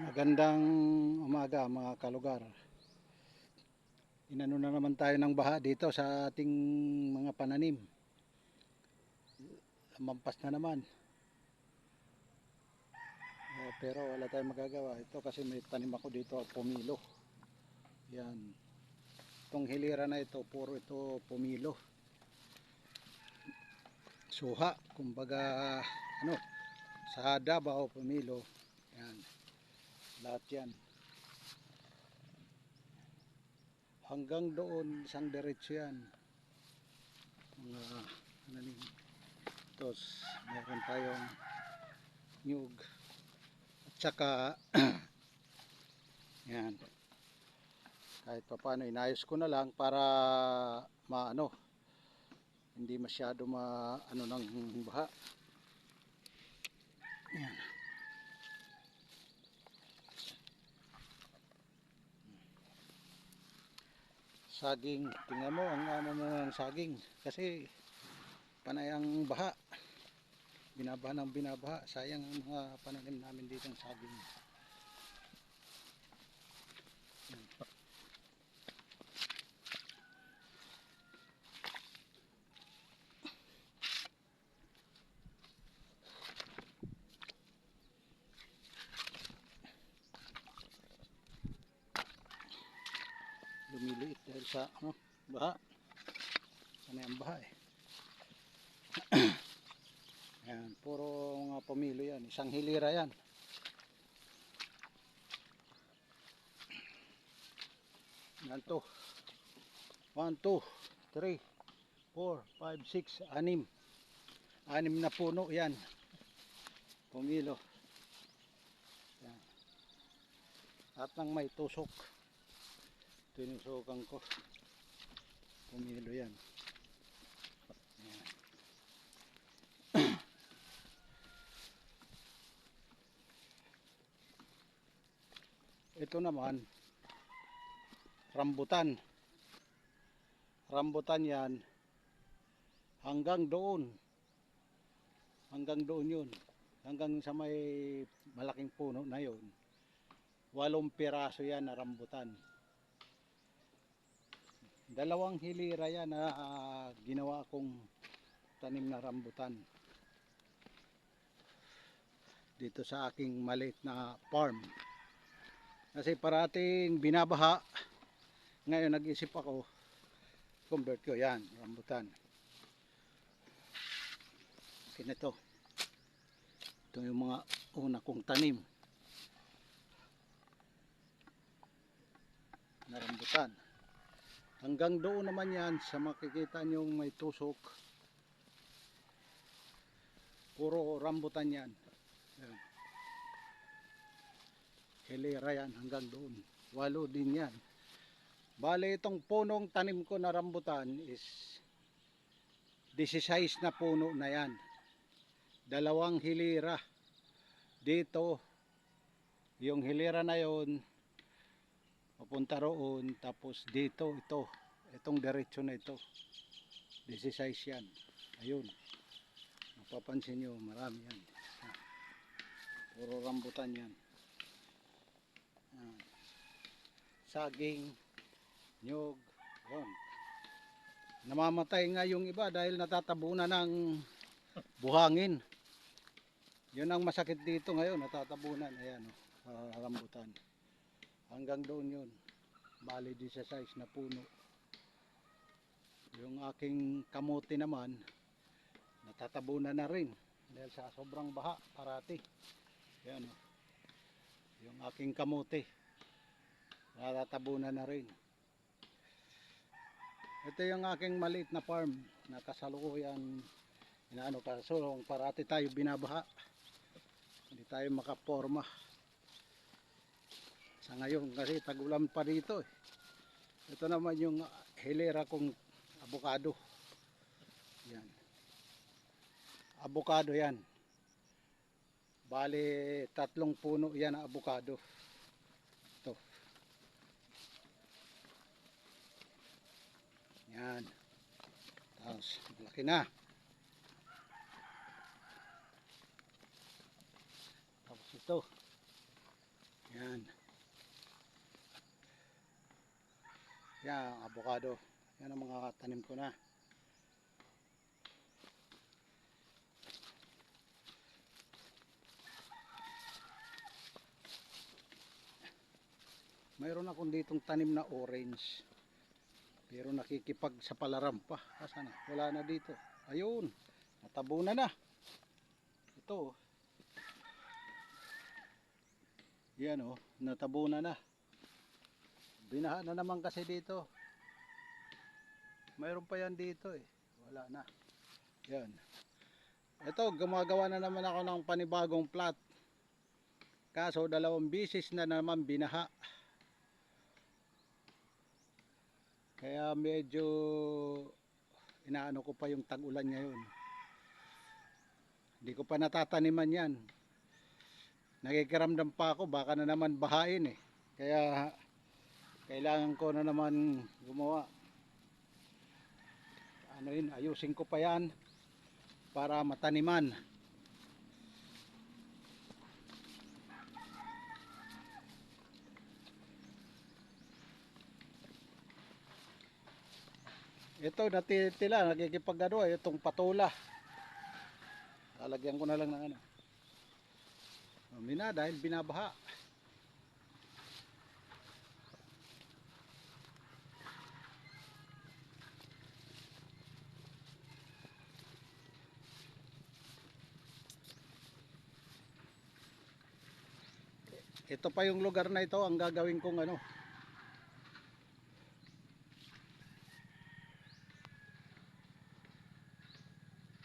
Magandang umaga mga kalugar. Inano na naman tayo ng baha dito sa ating mga pananim. Lamampas na naman. Eh, pero wala tayong magagawa. Ito kasi may tanim ako dito pumilo. Yan. Itong hilira na ito, puro ito pumilo. Suha, kumbaga ano, sa Davao pumilo. Yan. Lahat yan. Hanggang doon, isang diretso yan. Mga, ano ni, tapos meron tayong nyug. At saka, yan. Kahit pa paano, inayos ko na lang para maano, hindi masyado ma, ano ng baha. Yan. Saging. Tingnan mo ang ano mo ng saging. Kasi panay ang baha. Binabaha ng binabaha. Sayang ang mga pananim namin dito ng saging. Yan. Dahil sa ano, baha. Sanay ang baha eh. Ayan, puro mga pamilo yan. Isang hilira yan. Yan to. 1, 2, 3, 4, 5, 6, 6. Anim na puno yan. Pumilo. Yan. At nang may tusok tinusukan ko. Pumilo yan. Ito naman. Rambutan. Rambutan yan. Hanggang doon. Hanggang doon yun. Hanggang sa may malaking puno na yun. Walong piraso yan na rambutan dalawang hilira yan na ah, ginawa kong tanim na rambutan. Dito sa aking maliit na farm. Kasi parating binabaha ngayon nag-isip ako convert ko yan rambutan. Okay na to. Ito yung mga una kong tanim na rambutan Hanggang doon naman yan sa makikita nyong may tusok. Puro rambutan yan. Yan. Hilera yan hanggang doon. Walo din yan. Bale itong punong tanim ko na rambutan is 16 na puno na yan. Dalawang hilira. Dito, yung hilira na yon papunta roon tapos dito ito itong diretso na ito. 16 yan. Ayun. Mapapansin nyo marami yan. Puro rambutan yan. Yan. saging nyog yun. Namamatay nga yung iba dahil natatabunan ng buhangin. Yun ang masakit dito ngayon natatabunan. Ayan oh, sa rambutan hanggang doon yun. Bali di sa size na puno. Yung aking kamote naman natatabunan na rin dahil sa sobrang baha parati. Yan o yung aking kamote natatabunan na rin. Ito yung aking maliit na farm na kasalukuyan. Inaano kaso parati tayo binabaha. Hindi tayo makaporma sa ngayon kasi tagulan pa dito eh. Ito naman yung hilera kong abukado. Yan. Abukado yan. Bali tatlong puno yan na abukado. Ito. Yan. Tapos malaki na. Tapos ito. Yan. Yan, avocado. Yan ang mga tanim ko na. Mayroon akong ditong tanim na orange. Pero nakikipag sa palaram pa. Asa na? Wala na dito. Ayun. Natabunan na. Ito. Yan oh. Natabunan na. Binaha na naman kasi dito. Mayroon pa yan dito eh. Wala na. Yan. Ito, gumagawa na naman ako ng panibagong plat. Kaso dalawang bisis na naman binaha. Kaya medyo inaano ko pa yung tag-ulan ngayon. Hindi ko pa natataniman yan. Nakikiramdam pa ako, baka na naman bahain eh. Kaya kailangan ko na naman gumawa. Ano yun, ayusin ko pa yan para mataniman. Ito natitila, nakikipag ano, itong patula. Lalagyan ko na lang ng ano. Mina dahil binabaha. Ito pa yung lugar na ito ang gagawin kong ano,